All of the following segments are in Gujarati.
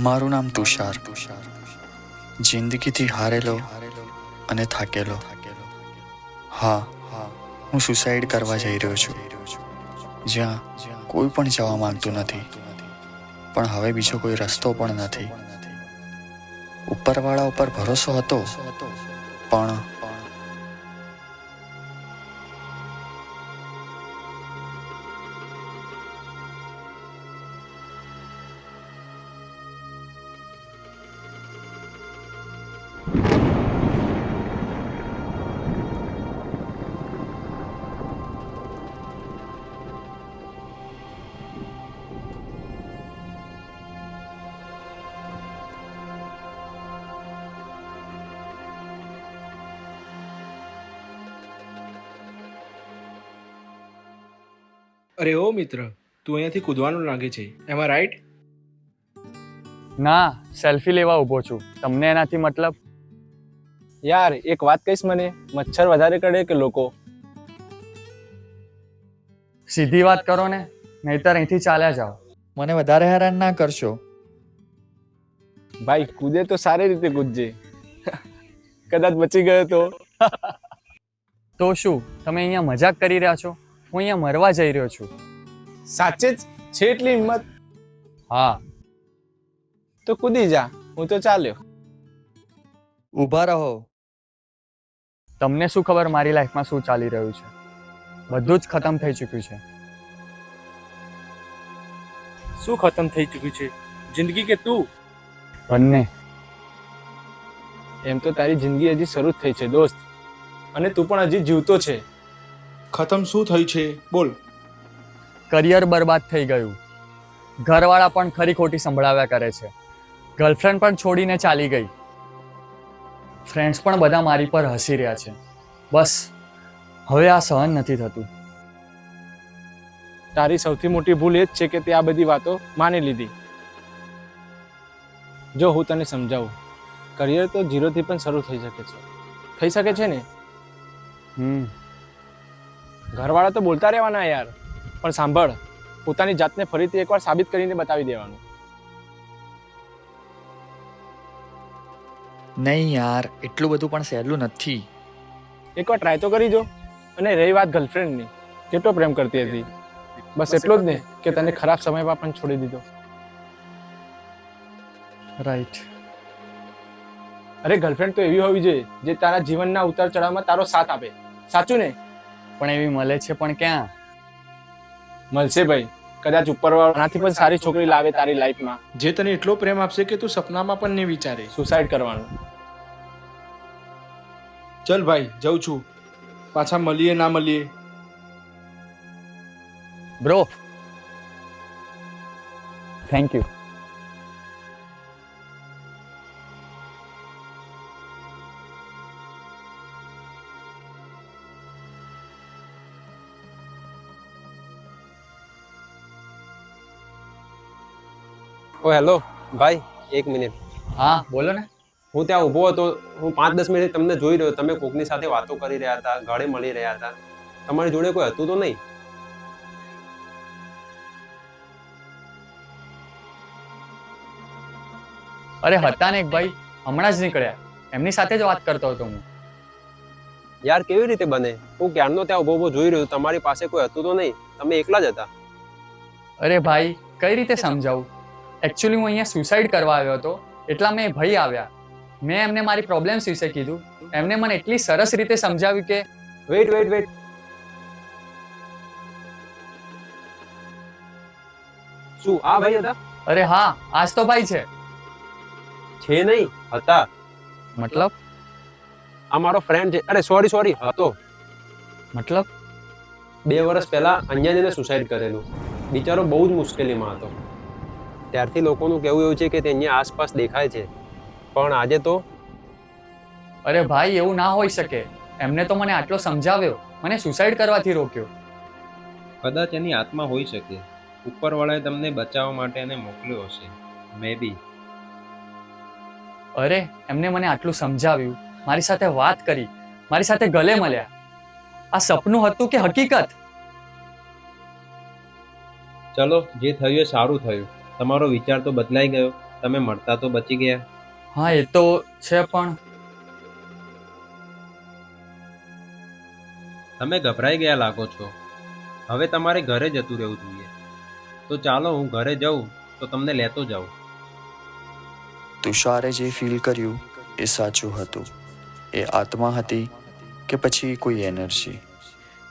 મારું નામ તુષાર. જિંદગીથી હારેલો અને થાકેલો. હા, હું સુસાઇડ કરવા જઈ રહ્યો છું. જ્યાં કોઈ પણ જવા માંગતું નથી. પણ હવે બીજો કોઈ રસ્તો પણ નથી. ઉપરવાળા ઉપર ભરોસો હતો. પણ અરે ઓ મિત્ર તું અહીંયાથી કૂદવાનું લાગે છે. એમાં રાઈટ ના સેલ્ફી લેવા ઊભો છું. તમને એનાથી મતલબ? યાર એક વાત કહીશ મને મચ્છર વધારે કરે કે લોકો? સીધી વાત કરો ને નહીતર અહીંથી ચાલ્યા જાઓ. મને વધારે હેરાન ના કરશો. ભાઈ કૂદે તો સારી રીતે કૂદજે. કદાચ બચી ગયો તો. તો શું તમે અહીંયા મજાક કરી રહ્યા છો? હું અહીંયા મરવા જઈ રહ્યો છું. સાચે જ? છે એટલી હિંમત? હા. તો કૂદી જા હું તો ચાલ્યો. ઊભા રહો. તમને શું ખબર મારી લાઈફમાં શું ચાલી રહ્યું છે? બધું જ ખતમ થઈ ચૂક્યું છે. શું ખતમ થઈ ચૂક્યું છે? જિંદગી કે તું? બંને. એમ તો તારી જિંદગી હજી શરૂ જ થઈ છે દોસ્ત. અને તું પણ હજી જીવતો છે. ખતમ શું થઈ છે? બોલ. કરિયર બરબાદ થઈ ગયું. ઘરવાળા પણ ખરી ખોટી સંભળાવ્યા કરે છે. ગર્લફ્રેન્ડ પણ છોડીને ચાલી ગઈ. ફ્રેન્ડ્સ પણ બધા મારી પર હસી રહ્યા છે. બસ હવે આ સહન નથી થતું. તારી સૌથી મોટી ભૂલ એ જ છે કે તે આ બધી વાતો માની લીધી. જો હું તને સમજાવું કરિયર તો ઝીરોથી પણ શરૂ થઈ શકે છે. થઈ શકે છે ને? હમ. ઘરવાળા તો બોલતા રહેવાના યાર. પણ સાંભળ પોતાની જાતને ફરીથી એકવાર સાબિત કરીને બતાવી દેવાનું. નહીં યાર એટલું બધું પણ સહેલું નથી. એકવાર ટ્રાય તો કરી જો. અને રહી વાત ગર્લફ્રેન્ડની કેટલો પ્રેમ કરતી હતી. બસ એટલો જ ને કે તને ખરાબ સમયમાં પણ છોડી દીધો. રાઈટ અરે ગર્લફ્રેન્ડ તો એવી હોવી જોઈએ જે તારા જીવનના ઉતાર ચઢાવમાં તારો સાથ આપે. સાચું ને? પણ એવી મળે છે પણ ક્યાં? મળશે ભાઈ. કદાચ ઉપરવાળાથી પણ સારી છોકરી લાવે તારી લાઈફમાં. જે તને એટલો પ્રેમ આપશે કે તું સપનામાં પણ નહીં વિચારે. સુસાઇડ કરવાનું. ચલ ભાઈ જઉં છું. પાછા મળીએ ના મળીએ. બ્રો થેન્ક યુ ઓ હેલો. ભાઈ એક મિનિટ. હા બોલો ને. હું ત્યાં ઊભો હતો હું પાંચ દસ મિનિટ તમને જોઈ રહ્યો. તમે કોકની સાથે વાતો કરી રહ્યા હતા ગળે મળી રહ્યા હતા. તમારી જોડે કોઈ હતું તો નહીં? અરે હતા ને એક ભાઈ. હમણાં જ નીકળ્યા. એમની સાથે જ વાત કરતો હતો હું. યાર કેવી રીતે બને? હું ક્યારનો ત્યાં ઊભો ઊભો જોઈ રહ્યો? તમારી પાસે કોઈ હતું તો નહીં? તમે એકલા જ હતા. અરે ભાઈ કઈ રીતે સમજાવું? એકચ્યુઅલી હું અહીંયા સુસાઇડ કરવા આવ્યો હતો એટલા મેં ભાઈ આવ્યા. મેં એમને મારી પ્રોબ્લેમ્સ વિશે કીધું. એમને મને એટલી સરસ રીતે સમજાવ્યું કે વેઇટ વેઇટ વેઇટ શું આ ભાઈ હતા? અરે હા આજ તો ભાઈ છે. છે નહીં હતા. મતલબ? આ મારો ફ્રેન્ડ છે. અરે સોરી સોરી હતો. મતલબ? બે વર્ષ પહેલા અંજાનીને સુસાઇડ કરેલું. બિચારો બહુ જ મુશ્કેલીમાં હતો. ત્યારથી લોકોનું કહેવું એવું છે કે તે અહીંયા આસપાસ દેખાય છે. પણ આજે તો અરે ભાઈ એવું ના હોઈ શકે. એમને તો મને આટલો સમજાવ્યો. મને સુસાઇડ કરવાથી રોક્યો. કદાચ એની આત્મા હોઈ શકે. ઉપરવાળાએ તમને બચાવવા માટે એને મોકલ્યો હશે. મે બી અરે એમને મને આટલું સમજાવ્યું. મારી સાથે વાત કરી. મારી સાથે ગલે મળ્યા. આ સપનું હતું કે હકીકત? ચલો જે થયું એ સારું થયું. તમારો વિચાર તો બદલાઈ ગયો. તમે મળતા તો બચી ગયા. હા એ તો છે પણ. તમે ગભરાઈ ગયા લાગો છો. હવે તમારે ઘરે જતું રહેવું જોઈએ. તો ચાલો હું ઘરે જઉં તો તમને લેતો જાઉં. તુષારે જે ફીલ કર્યું એ સાચું હતું. એ આત્મા હતી કે પછી કોઈ એનર્જી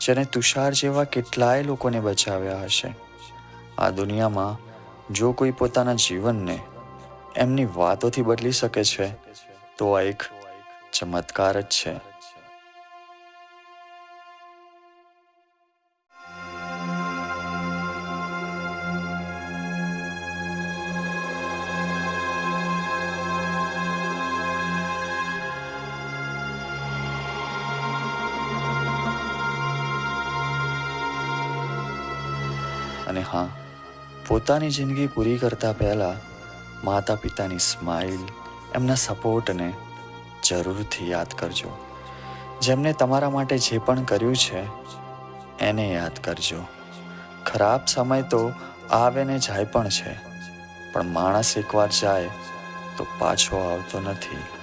જેને તુષાર જેવા કેટલાય લોકોને બચાવ્યા હશે. આ દુનિયામાં જો કોઈ પોતાના જીવનને એમની વાતોથી બદલી શકે છે, તો આ એક ચમત્કાર જ છે. અને હા પોતાની જિંદગી પૂરી કરતા પહેલાં માતા પિતાની સ્માઇલ એમના સપોર્ટને જરૂરથી યાદ કરજો. જેમને તમારા માટે જે પણ કર્યું છે, એને યાદ કરજો. ખરાબ સમય તો આવે ને જાય પણ છે. પણ માણસ એકવાર જાય તો પાછો આવતો નથી.